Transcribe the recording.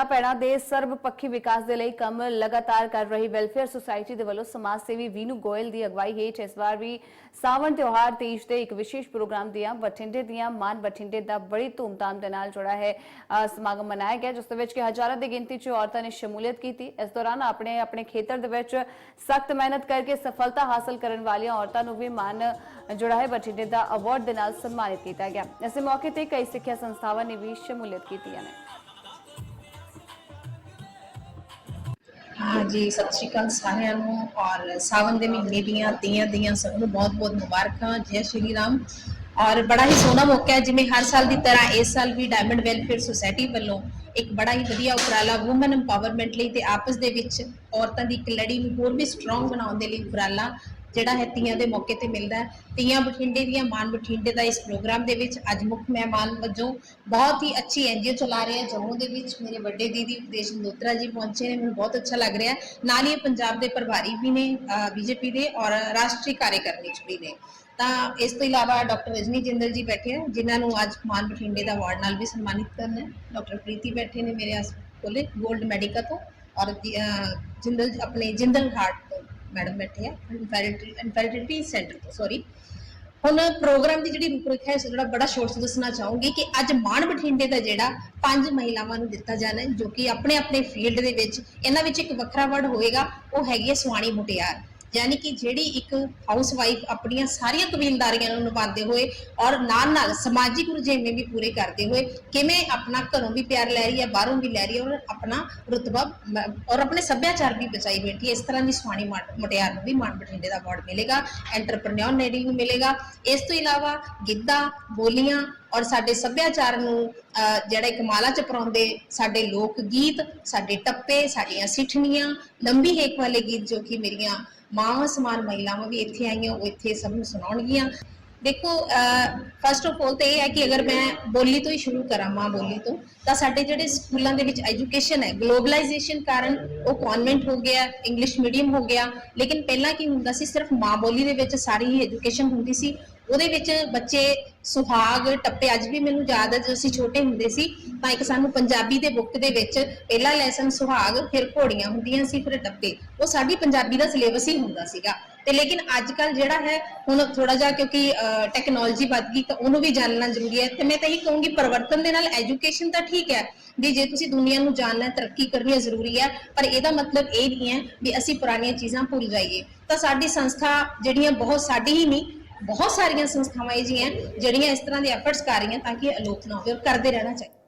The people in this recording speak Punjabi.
ਧੀਆਂ ਭੈਣਾਂ ਦੇ ਸਰਬਪੱਖੀ ਵਿਕਾਸ ਦੇ ਲਈ ਕੰਮ ਲਗਾਤਾਰ ਕਰ ਰਹੀ ਵੈਲਫੇਅਰ ਸੁਸਾਇਟੀ ਦੇ ਵੱਲੋਂ ਸਮਾਜ ਸੇਵੀ ਵੀਨੂ ਗੋਇਲ ਦੀ ਅਗਵਾਈ ਹੇਠ ਇਸ ਵਾਰ ਵੀ ਸਾਵਣ ਤਿਉਹਾਰ ਤੀਜ ਤੇ ਇੱਕ ਵਿਸ਼ੇਸ਼ ਪ੍ਰੋਗਰਾਮ ਦੀਆਂ ਬਠਿੰਡੇ ਦੀਆਂ ਮਾਨ ਬਠਿੰਡੇ ਦਾ ਬੜੀ ਧੂਮਧਾਮ ਦੇ ਨਾਲ ਜੁੜਾ ਹੈ ਸਮਾਗਮ ਮਨਾਇਆ ਗਿਆ, ਜਿਸ ਦੇ ਵਿੱਚ ਕਿ ਹਜ਼ਾਰਾਂ ਦੀ ਗਿਣਤੀ 'ਚ ਔਰਤਾਂ ਨੇ ਸ਼ਮੂਲੀਅਤ ਕੀਤੀ। ਇਸ ਦੌਰਾਨ ਆਪਣੇ ਆਪਣੇ ਖੇਤਰ ਦੇ ਵਿੱਚ ਸਖਤ ਮਿਹਨਤ ਕਰਕੇ ਸਫਲਤਾ ਹਾਸਲ ਕਰਨ ਵਾਲੀਆਂ ਔਰਤਾਂ ਨੂੰ ਵੀ ਮਾਨ ਜੁੜਾ ਹੈ। ਬਠਿੰਡੇ ਦਾ ਅਵਾਰਡ ਦੇ ਨਾਲ ਸਨਮਾਨਿਤ ਕੀਤਾ ਗਿਆ। ਇਸੇ ਮੌਕੇ ਤੇ ਕਈ ਸਿੱਖਿਆ ਸੰਸਥਾਵਾਂ ਨੇ ਵੀ ਸ਼ਮੂਲੀਅਤ ਕੀਤੀਆਂ ਨੇ। ਹਾਂਜੀ, ਸਤਿ ਸ਼੍ਰੀ ਅਕਾਲ ਸਾਰਿਆਂ ਨੂੰ ਔਰ ਸਾਵਨ ਦੇ ਮਹੀਨੇ ਦੀਆਂ, ਤੀਆਂ ਦੀਆਂ ਸਭ ਨੂੰ ਬਹੁਤ-ਬਹੁਤ ਮੁਬਾਰਕਾਂ, ਜੈ ਸ਼੍ਰੀ ਰਾਮ। ਔਰ ਬੜਾ ਹੀ ਸੋਹਣਾ ਮੌਕਾ ਹੈ, ਜਿਵੇਂ ਹਰ ਸਾਲ ਦੀ ਤਰ੍ਹਾਂ ਇਸ ਸਾਲ ਵੀ ਡਾਇਮੰਡ ਵੈਲਫੇਅਰ ਸੁਸਾਇਟੀ ਵੱਲੋਂ ਇੱਕ ਬੜਾ ਹੀ ਵਧੀਆ ਉਪਰਾਲਾ ਔਮਨ ਐਮਪਾਵਰਮੈਂਟ ਲਈ ਤੇ ਆਪਸ ਦੇ ਵਿੱਚ ਔਰਤਾਂ ਦੀ ਇੱਕ ਲੜੀ ਨੂੰ ਹੋਰ ਵੀ ਸਟਰੋਂਗ ਬਣਾਉਣ ਦੇ ਲਈ ਉਪਰਾਲਾ ਜਿਹੜਾ ਹੈ ਤੀਆਂ ਦੇ ਮੌਕੇ ਤੇ ਮਿਲਦਾ ਹੈ। ਤੀਆਂ ਬਠਿੰਡੇ ਦੀਆਂ ਮਾਨ ਬਠਿੰਡੇ ਦਾ ਇਸ ਪ੍ਰੋਗਰਾਮ ਦੇ ਵਿੱਚ ਅੱਜ ਮੁੱਖ ਮਹਿਮਾਨ ਵਜੋਂ ਬਹੁਤ ਹੀ ਅੱਛੀ ਐਨਜੀਓ ਚਲਾ ਰਹੇ ਹੈ। ਜੰਮੂ ਦੇ ਵਿੱਚ ਮੇਰੇ ਵੱਡੇ ਦੀਦੀ ਉਪਦੇਸ਼ ਨੋਤਰਾ ਜੀ ਪਹੁੰਚੇ ਨੇ। ਮੈਨੂੰ ਬਹੁਤ ਅੱਛਾ ਲੱਗ ਰਿਹਾ ਹੈ। ਨਾਲ ਹੀ ਇਹ ਪੰਜਾਬ ਦੇ ਪ੍ਰਭਾਰੀ ਵੀ ਨੇ ਬੀਜੇਪੀ ਦੇ ਔਰ ਰਾਸ਼ਟਰੀ ਕਾਰਜਕਰਨੀ ਚ ਵੀ ਨੇ। ਤਾਂ ਇਸ ਤੋਂ ਇਲਾਵਾ ਡਾਕਟਰ ਰਜਨੀ ਜਿੰਦਲ ਜੀ ਬੈਠੇ ਹੈ ਜਿਨ੍ਹਾਂ ਨੂੰ ਅੱਜ ਮਾਨ ਬਠਿੰਡੇ ਦਾ ਅਵਾਰਡ ਨਾਲ ਵੀ ਸਨਮਾਨਿਤ ਕਰਨਾ ਹੈ। ਡਾਕਟਰ ਪ੍ਰੀਤੀ ਬੈਠੇ ਨੇ ਮੇਰੇ ਆਸ ਕੋਲੇ 골ਡ ਮੈਡੀਕਲ ਤੋਂ। ਔਰ ਜੀ- ਅਹ ਜਿੰਦਲ, ਆਪਣੇ ਜਿੰਦਲ ਹਾਰਟ ਮੈਡਮ ਬੈਠੇ ਆ ਇਨਫੈਰਿਟੀ ਸੈਂਟਰ ਤੋਂ ਸੌਰੀ ਹੁਣ ਪ੍ਰੋਗਰਾਮ ਦੀ ਜਿਹੜੀ ਰੂਪਰੇਖਾ ਹੈ, ਇਸ ਜਿਹੜਾ ਬੜਾ ਸ਼ੋਰਟ ਦੱਸਣਾ ਚਾਹੂੰਗੀ ਕਿ ਅੱਜ ਮਾਣ ਬਠਿੰਡੇ ਦਾ ਜਿਹੜਾ ਪੰਜ ਮਹਿਲਾਵਾਂ ਨੂੰ ਦਿੱਤਾ ਜਾਣਾ ਜੋ ਕਿ ਆਪਣੇ ਆਪਣੇ ਫੀਲਡ ਦੇ ਵਿੱਚ, ਇਹਨਾਂ ਵਿੱਚ ਇੱਕ ਵੱਖਰਾ ਵਰਡ ਹੋਏਗਾ, ਉਹ ਹੈਗੀ ਹੈ ਸੁਆਣੀ ਮੁਟਿਆਰ। ਯਾਨੀ ਕਿ ਜਿਹੜੀ ਇੱਕ ਹਾਊਸ ਵਾਈਫ ਆਪਣੀਆਂ ਸਾਰੀਆਂ ਕਬੀਲਦਾਰੀਆਂ ਨੂੰ ਨਿਭਾਉਂਦੇ ਹੋਏ ਔਰ ਨਾਲ ਨਾਲ ਸਮਾਜਿਕ ਰੁਝੇਵੇਂ ਵੀ ਪੂਰੇ ਕਰਦੇ ਹੋਏ ਕਿਵੇਂ ਆਪਣਾ ਘਰੋਂ ਵੀ ਪਿਆਰ ਲੈ ਰਹੀ ਹੈ ਬਾਹਰੋਂ ਵੀ ਲੈ ਰਹੀ ਹੈ ਔਰ ਆਪਣਾ ਰੁਤਬਾ ਔਰ ਆਪਣੇ ਸੱਭਿਆਚਾਰ ਵੀ ਬਚਾਈ ਬੈਠੀ ਹੈ। ਇਸ ਤਰ੍ਹਾਂ ਦੀ ਸੁਹਾਣੀ ਮਾਟ- ਨੂੰ ਵੀ ਮਾਨ ਬਠਿੰਡੇ ਦਾ ਅਵਾਰਡ ਮਿਲੇਗਾ ਐਂਟਰਪ੍ਰੈਨਿਓਰ ਲੇਡੀ ਨੂੰ ਮਿਲੇਗਾ। ਇਸ ਤੋਂ ਇਲਾਵਾ ਗਿੱਧਾ ਬੋਲੀਆਂ ਔਰ ਸਾਡੇ ਸੱਭਿਆਚਾਰ ਨੂੰ ਅਹ, ਜਿਹੜਾ ਇੱਕ ਮਾਲਾ ਚ ਪਰਾਉਂਦੇ ਸਾਡੇ ਲੋਕ ਗੀਤ ਸਾਡੇ ਟੱਪੇ ਸਾਡੀਆਂ ਸਿੱਠਣੀਆਂ ਲੰਬੀ ਹੇਕ ਵਾਲੇ ਗੀਤ ਜੋ ਕਿ ਮੇਰੀਆਂ ਮਾਵਾਂ ਸਮਾਨ ਮਹਿਲਾਵਾਂ ਵੀ ਇੱਥੇ ਆਈਆਂ, ਉਹ ਇੱਥੇ ਸਭ ਨੂੰ ਸੁਣਾਉਣਗੀਆਂ। ਦੇਖੋ ਫਸਟ ਆਫ ਆਲ ਤੇ ਇਹ ਹੈ ਕਿ ਅਗਰ ਮੈਂ ਬੋਲੀ ਤੋਂ ਹੀ ਸ਼ੁਰੂ ਕਰਾਂ, ਮਾਂ ਬੋਲੀ ਤੋਂ, ਤਾਂ ਸਾਡੇ ਜਿਹੜੇ ਸਕੂਲਾਂ ਦੇ ਵਿੱਚ ਐਜੂਕੇਸ਼ਨ ਹੈ ਗਲੋਬਲਾਈਜੇਸ਼ਨ ਕਾਰਨ ਉਹ ਕਨਵੈਂਟ ਹੋ ਗਿਆ ਇੰਗਲਿਸ਼ ਮੀਡੀਅਮ ਹੋ ਗਿਆ। ਲੇਕਿਨ ਪਹਿਲਾਂ ਕੀ ਹੁੰਦਾ ਸੀ, ਸਿਰਫ ਮਾਂ ਬੋਲੀ ਦੇ ਵਿੱਚ ਸਾਰੀ ਹੀ ਐਜੂਕੇਸ਼ਨ ਹੁੰਦੀ ਸੀ। ਉਹਦੇ ਵਿੱਚ ਬੱਚੇ ਸੁਹਾਗ ਟੱਪੇ। ਅੱਜ ਵੀ ਮੈਨੂੰ ਯਾਦ ਹੈ ਜਦੋਂ ਅਸੀਂ ਛੋਟੇ ਹੁੰਦੇ ਸੀ, ਤਾਂ ਇੱਕ ਸਾਨੂੰ ਪੰਜਾਬੀ ਦੇ ਬੁੱਕ ਦੇ ਵਿੱਚ ਪਹਿਲਾ ਲੈਸਨ ਸੁਹਾਗ, ਫਿਰ ਘੋੜੀਆਂ ਹੁੰਦੀਆਂ ਸੀ, ਫਿਰ ਟੱਪੇ। ਉਹ ਸਾਡੀ ਪੰਜਾਬੀ ਦਾ ਸਿਲੇਬਸ ਹੀ ਹੁੰਦਾ ਸੀਗਾ। ਤੇ ਲੇਕਿਨ ਅੱਜ ਕੱਲ ਜਿਹੜਾ ਹੈ, ਹੁਣ ਥੋੜਾ ਜਿਹਾ ਕਿਉਂਕਿ ਟੈਕਨੋਲੋਜੀ ਵੱਧ ਗਈ, ਤਾਂ ਉਹਨੂੰ ਵੀ ਜਾਣਨਾ ਜ਼ਰੂਰੀ ਹੈ। ਤੇ ਮੈਂ ਤਾਂ ਇਹੀ ਕਹੂੰਗੀ, ਪਰਿਵਰਤਨ ਦੇ ਨਾਲ ਐਜੂਕੇਸ਼ਨ ਤਾਂ ਠੀਕ ਹੈ, ਵੀ ਜੇ ਤੁਸੀਂ ਦੁਨੀਆ ਨੂੰ ਜਾਣਨਾ ਤਰੱਕੀ ਕਰਨੀ ਹੈ ਜ਼ਰੂਰੀ ਹੈ, ਪਰ ਇਹਦਾ ਮਤਲਬ ਇਹ ਨਹੀਂ ਹੈ ਵੀ ਅਸੀਂ ਪੁਰਾਣੀਆਂ ਚੀਜ਼ਾਂ ਭੁੱਲ ਜਾਈਏ। ਤਾਂ ਸਾਡੀ ਸੰਸਥਾ ਜਿਹੜੀਆਂ ਬਹੁਤ ਸਾਡੀ ਹੀ ਨਹੀਂ ਬਹੁਤ ਸਾਰੀਆਂ ਸੰਸਥਾਵਾਂ ਇਹ ਜਿਹੀਆਂ ਜਿਹੜੀਆਂ ਇਸ ਤਰ੍ਹਾਂ ਦੇ ਐਫਰਟਸ ਕਰ ਰਹੀਆਂ ਤਾਂ ਕਿ ਇਹ ਅਲੋਪ ਨਾ ਹੋਵੇ ਕਰਦੇ ਰਹਿਣਾ ਚਾਹੀਦਾ।